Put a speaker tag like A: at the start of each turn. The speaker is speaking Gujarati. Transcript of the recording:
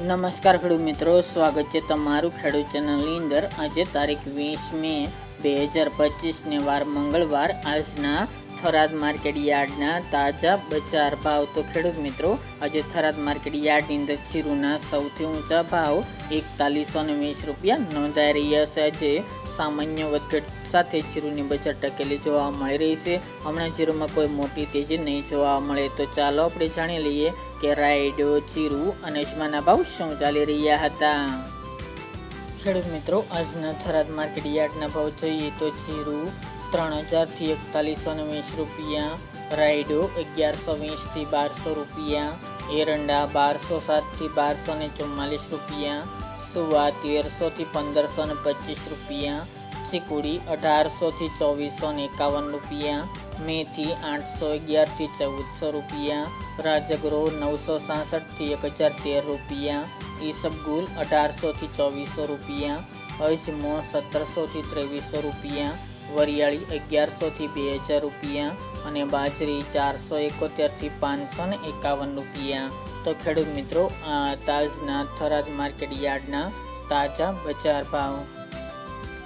A: નમસ્કાર ખેડૂત મિત્રો, સ્વાગત છે તમારું ખેડૂત ચેનલની અંદર. આજે તારીખ વીસ મે બે હજાર પચીસને વાર મંગળવાર, આજના થરાદ માર્કેટ યાર્ડના તાજા બજાર ભાવ. તો ખેડૂત મિત્રો, આજે થરાદ માર્કેટ યાર્ડની અંદર જીરુના સૌથી ઊંચા ભાવ એકતાલીસો ને વીસ રૂપિયા નોંધાઈ રહ્યા છે. આજે સામાન્ય વધઘટ સાથે જીરુની બજાર ટકેલી જોવા મળી રહી છે. હમણાં જીરુમાં કોઈ મોટી તેજી નહીં જોવા મળે. તો ચાલો આપણે જાણી લઈએ કે રાયડો, જીરુ અને અજમાના ભાવ શું ચાલી રહ્યા હતા. ખેડૂત મિત્રો, આજના થરાદ માર્કેટ યાર્ડના ભાવ જોઈએ તો જીરુ ત્રણ હજારથી એકતાલીસો ને વીસ રૂપિયા, રાયડો અગિયારસો વીસથી બારસો રૂપિયા, એરંડા બારસો સાતથી બારસો ને ચુમ્માલીસ રૂપિયા સુવા તેરસોથી પંદરસો ને પચીસ રૂપિયા ચીકુડી અઢારસોથી ચોવીસો ને એકાવન રૂપિયા મેથી આઠસો અગિયારથી ચૌદસો રૂપિયા રાજગરો નવસો સાસઠથી એક હજાર તેર રૂપિયા ઈસબગુલ અઢારસોથી ચોવીસો રૂપિયા અજમો સત્તરસોથી ત્રેવીસો રૂપિયા વરિયાળી અગિયારસોથી બે હજાર રૂપિયા અને બાજરી ચારસો એકોતેરથી પાંચસો ને એકાવન રૂપિયા. તો ખેડૂત મિત્રો, આ તાજના થરાદ માર્કેટ યાર્ડના તાજા બજાર ભાવ.